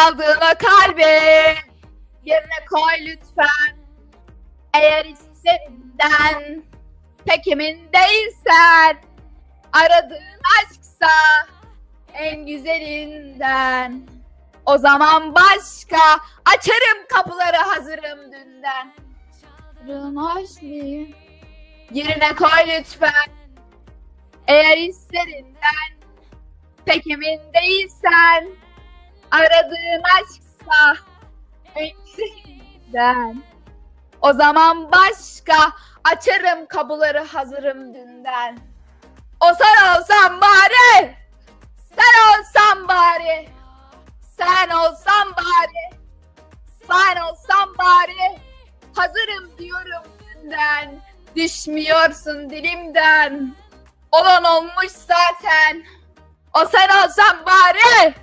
aldığın o kalbi yerine koy lütfen. Eğer hislerinden pek emin değilsen aradığın aşksa en güzelinden. O zaman başka açarım kapıları hazırım dünden. Rınaşli yerine koy lütfen. Eğer hislerinden pek emin değilsen aradığın aşksa en güzelinden. O zaman başka açarım kapıları hazırım dünden. O sen olsan bari. Sen olsan bari. Sen olsan bari. Sen olsan bari. Hazırım diyorum dünden. Düşmüyorsun dilimden. Olan olmuş zaten. O sen olsan bari.